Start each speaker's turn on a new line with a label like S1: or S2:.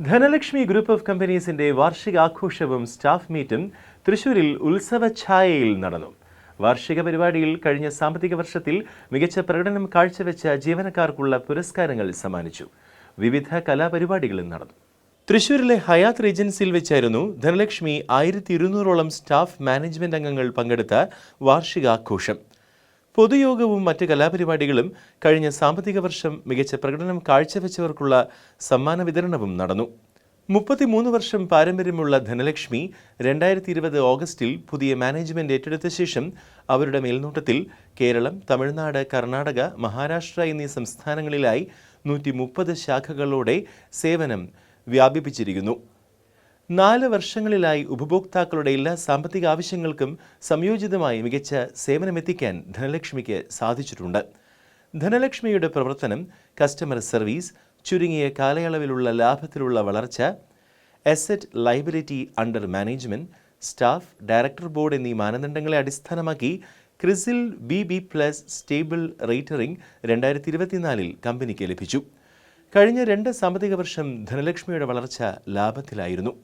S1: Dhanlaxmi group of കമ്പനീസിന്റെ വാർഷികാഘോഷവും staff മീറ്റും തൃശൂരിൽ ഉത്സവഛായയിൽ നടന്നു. വാർഷിക പരിപാടിയിൽ കഴിഞ്ഞ സാമ്പത്തിക വർഷത്തിൽ മികച്ച പ്രകടനം കാഴ്ചവെച്ച ജീവനക്കാർക്കുള്ള പുരസ്കാരങ്ങൾ സമ്മാനിച്ചു. വിവിധ കലാപരിപാടികളും നടന്നു. തൃശൂരിലെ ഹയാത്ത് റീജൻസിയിൽ വെച്ചായിരുന്നു ധനലക്ഷ്മി ആയിരത്തി ഇരുന്നൂറോളം സ്റ്റാഫ് മാനേജ്മെന്റ് അംഗങ്ങൾ പങ്കെടുത്ത വാർഷികാഘോഷം. പൊതുയോഗവും മറ്റ് കലാപരിപാടികളും കഴിഞ്ഞ സാമ്പത്തിക വർഷം മികച്ച പ്രകടനം കാഴ്ചവെച്ചവർക്കുള്ള സമ്മാന വിതരണവും നടന്നു. മുപ്പത്തിമൂന്ന് വർഷം പാരമ്പര്യമുള്ള ധനലക്ഷ്മി രണ്ടായിരത്തി ഇരുപത് ഓഗസ്റ്റിൽ പുതിയ മാനേജ്മെന്റ് ഏറ്റെടുത്ത ശേഷം അവരുടെ മേൽനോട്ടത്തിൽ കേരളം തമിഴ്നാട് കർണാടക മഹാരാഷ്ട്ര എന്നീ സംസ്ഥാനങ്ങളിലായി നൂറ്റി മുപ്പത് ശാഖകളോടെ സേവനം വ്യാപിപ്പിച്ചിരിക്കുന്നു. നാല് വർഷങ്ങളിലായി ഉപഭോക്താക്കളുടെ എല്ലാ സാമ്പത്തിക ആവശ്യങ്ങൾക്കും സംയോജിതമായി മികച്ച സേവനമെത്തിക്കാൻ ധനലക്ഷ്മിക്ക് സാധിച്ചിട്ടുണ്ട്. ധനലക്ഷ്മിയുടെ പ്രവർത്തനം കസ്റ്റമർ സർവീസ് ചുരുങ്ങിയ കാലയളവിലുള്ള ലാഭത്തിലുള്ള വളർച്ച asset liability under management staff director board എന്നീ മാനദണ്ഡങ്ങളെ അടിസ്ഥാനമാക്കി CRISIL B B plus stable rating രണ്ടായിരത്തി ഇരുപത്തിനാലിൽ കമ്പനിക്ക് ലഭിച്ചു. കഴിഞ്ഞ രണ്ട് സാമ്പത്തിക വർഷം ധനലക്ഷ്മിയുടെ വളർച്ച ലാഭത്തിലായിരുന്നു.